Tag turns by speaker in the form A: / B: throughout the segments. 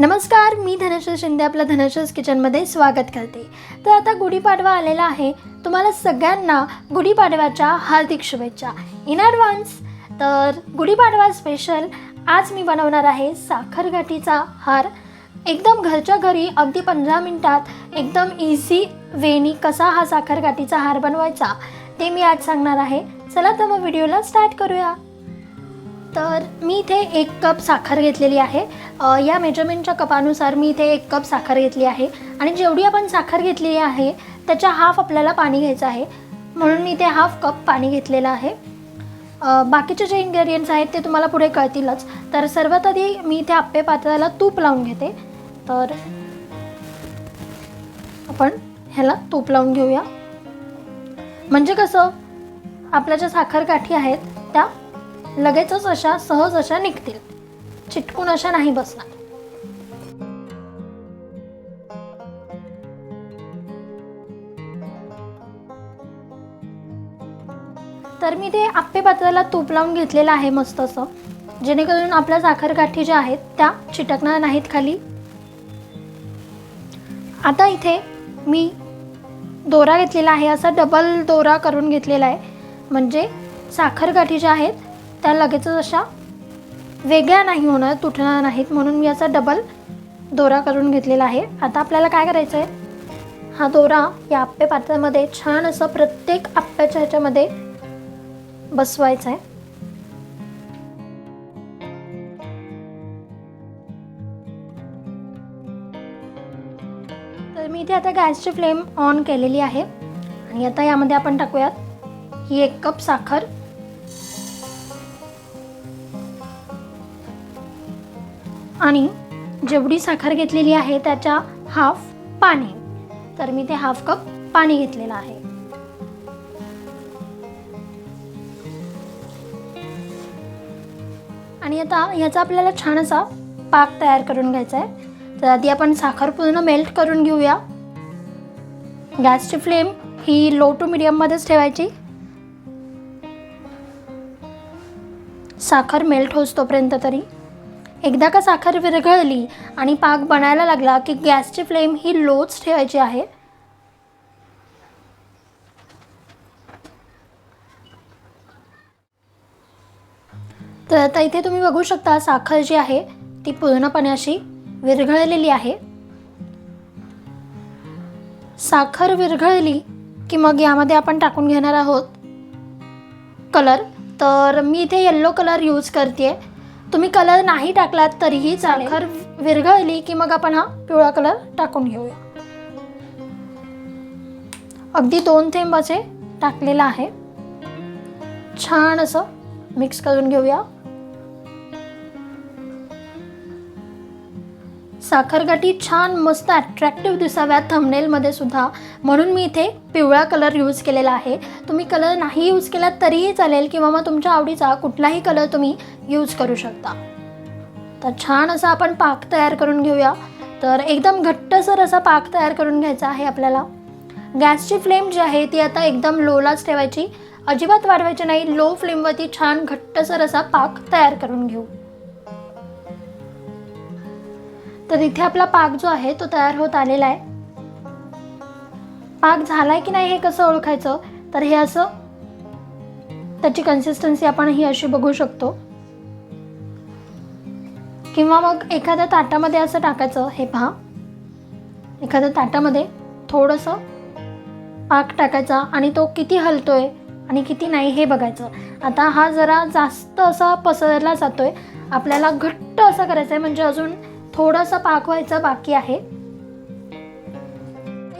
A: नमस्कार मी धनश्री शिंदे आपलं धनश्रीज किचनमध्ये स्वागत करते. तर आता गुढीपाडवा आलेला आहे. तुम्हाला सगळ्यांना गुढीपाडव्याच्या हार्दिक शुभेच्छा. इन ॲडव्हान्स तर गुढीपाडवा स्पेशल आज मी बनवणार आहे साखरगाठीचा हार. एकदम घरच्या घरी अगदी पंधरा मिनटात एकदम इझी वेनी कसा हा साखरगाठीचा हार बनवायचा ते मी आज सांगणार आहे. चला तर मग व्हिडिओला स्टार्ट करूया. तर मी इथे एक कप साखर घेतलेली आहे. या मेजरमेंटच्या कपानुसार मी इथे एक कप साखर घेतली आहे. आणि जेवढी आपण साखर घेतलेली आहे त्याच्या हाफ आपल्याला पाणी घ्यायचं आहे. म्हणून मी इथे हाफ कप पाणी घेतलेलं आहे. बाकीचे जे इन्ग्रेडियंट्स आहेत ते तुम्हाला पुढे कळतीलच. तर सर्वात आधी मी इथे आप्पे पात्राला तूप लावून घेते. तर आपण ह्याला तूप लावून घेऊया. म्हणजे कसं? आपल्या ज्या साखर काठी आहेत लगेचच अशा सहज अशा निघतील. चिटकून अशा नाही बसणार. तर मी ते आप्पे पात्राला तूप लावून घेतलेलं आहे मस्त असं. जेणेकरून आपल्या साखरकाठी ज्या आहेत त्या चिटकणार नाहीत खाली. आता इथे मी दोरा घेतलेला आहे असा डबल दोरा करून घेतलेला आहे. म्हणजे साखरकाठी ज्या आहेत त्या लगेचच अशा वेगळ्या नाही होणार तुटणार नाहीत म्हणून मी याचा डबल दोरा करून घेतलेला आहे. आता आपल्याला काय करायचं आहे हा दोरा या आप्पे पात्रामध्ये छान असं प्रत्येक आप्प्याच्या ह्याच्यामध्ये बसवायचा आहे तर मी इथे आता गॅसची फ्लेम ऑन केलेली आहे. आणि आता यामध्ये आपण टाकूयात ही एक कप साखर. आणि जेवढी साखर घेतलेली आहे त्याच्या हाफ पाणी. तर मी ते हाफ कप पाणी घेतलेलं आहे. आणि आता ह्याचा आपल्याला छान असा पाक तयार करून घ्यायचा आहे तर आधी आपण साखर पूर्ण मेल्ट करून घेऊया. गॅसची फ्लेम ही लो टू मिडियममध्येच ठेवायची. साखर मेल्ट होस तोपर्यंत तरी. एकदा का साखर विरघळली आणि पाक बनायला लागला की गॅसची फ्लेम ही लोच ठेवायची आहे? तर आता इथे तुम्ही बघू शकता साखर जी आहे ती पूर्णपणे अशी विरघळलेली आहे. साखर विरघळली की मग यामध्ये आपण टाकून घेणार आहोत कलर तर मी इथे येल्लो कलर यूज करते तुम्ही कलर नाही टाकलात तरीही साखर विरघळली की मग आपण हा पिवळा कलर टाकून घेऊया. अगदी दोन थेंब असे टाकलेलं आहे. छान असं मिक्स करून घेऊया. साखरगाठी छान मस्त अट्रॅक्टिव्ह दिसाव्यात थंबनेलमध्ये सुद्धा. म्हणून मी इथे पिवळा कलर यूज केलेला आहे. तुम्ही कलर नाही यूज केलात तरीही चालेल किंवा मग तुमच्या आवडीचा कुठलाही कलर तुम्ही यूज करू शकता. तर छान असा आपण पाक तयार करून घेऊया. तर एकदम घट्टसर असा पाक तयार करून घ्यायचा आहे आपल्याला. गॅसची फ्लेम जी आहे ती आता एकदम लोलाच ठेवायची. अजिबात वाढवायची नाही. लो फ्लेमवरती छान घट्टसर असा पाक तयार करून घेऊ. तर इथे आपला पाक जो आहे तो तयार होत आलेला आहे. पाक झालाय की नाही हे कसं ओळखायचं? तर हे असं त्याची कन्सिस्टन्सी आपण ही अशी बघू शकतो. किंवा मग एखाद्या ताटामध्ये असं टाकायचं हे पहा. एखाद्या ताटामध्ये थोडंसं पाक टाकायचा आणि तो किती हलतोय आणि किती नाही हे बघायचं. आता हा जरा जास्त असा पसरला जातोय. आपल्याला घट्ट असं करायचं आहे म्हणजे अजून थोडासा पाक व्हायचा बाकी आहे.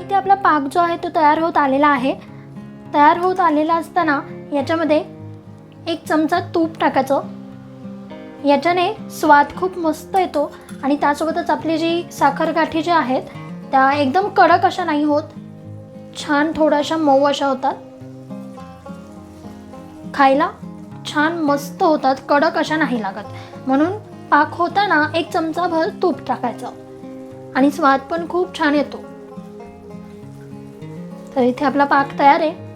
A: इथे आपला पाक जो आहे तो तयार होत आलेला आहे. तयार होत आलेला असताना याच्यामध्ये एक चमचा तूप टाकायचं. याच्याने स्वाद खूप मस्त येतो आणि त्यासोबतच आपली जी साखरगाठी ज्या आहेत त्या एकदम कडक अशा नाही होत. छान थोड्याशा मऊ अशा होतात. खायला छान मस्त होतात कडक अशा नाही लागत. म्हणून पाक होताना एक चमचाभर तूप टाकायचं. आणि स्वाद पण खूप छान येतो. तर इथे आपला पाक तयार आहे.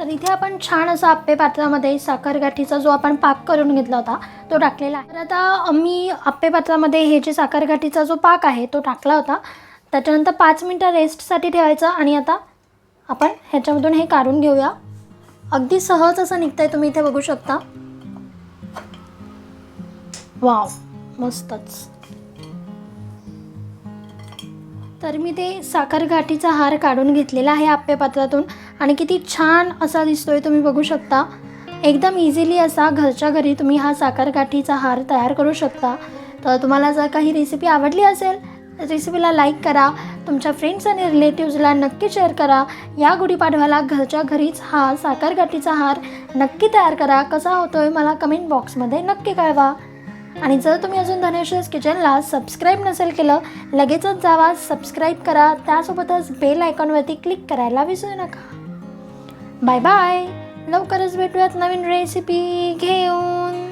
A: तर इथे आपण छान असा आप्पे पात्रामध्ये साखरगाठीचा जो आपण पाक करून घेतला होता तो टाकलेला आहे. तर आता मी आप्पे पात्रामध्ये हे जे साखरगाठीचा जो पाक आहे तो टाकला होता. त्याच्यानंतर पाच मिनटं रेस्टसाठी ठेवायचं आणि आता आपण ह्याच्यामधून हे काढून घेऊया. अगदी सहज असं निघतंय तुम्ही इथे बघू शकता. वाव मस्तच. तर मी ते साखर गाठीचा हार काढून घेतलेला आहे आप्पे पात्रातून. आणि किती छान असा दिसतो आहे तुम्ही बघू शकता. एकदम इझिली असा घरच्या घरी तुम्ही हा साखर गाठीचा हार तयार करू शकता. तर तुम्हाला जर काही रेसिपी आवडली असेल रेसिपीला लाईक करा. तुमच्या फ्रेंड्स आणि रिलेटिव्जला नक्की शेअर करा. या गुढीपाडव्याला घरच्या घरीच हा साखर गाठीचा हार नक्की तयार करा. कसा होतो आहे मला कमेंट बॉक्समध्ये नक्की कळवा. आणि जर तुम्ही अजून धनेश्वरीज किचनला सबस्क्राईब नसेल केलं लगेचच जावा सबस्क्राईब करा. त्यासोबतच बेल आयकॉनवरती क्लिक करायला विसरू नका. बाय बाय लवकरच भेटूयात नवीन रेसिपी घेऊन.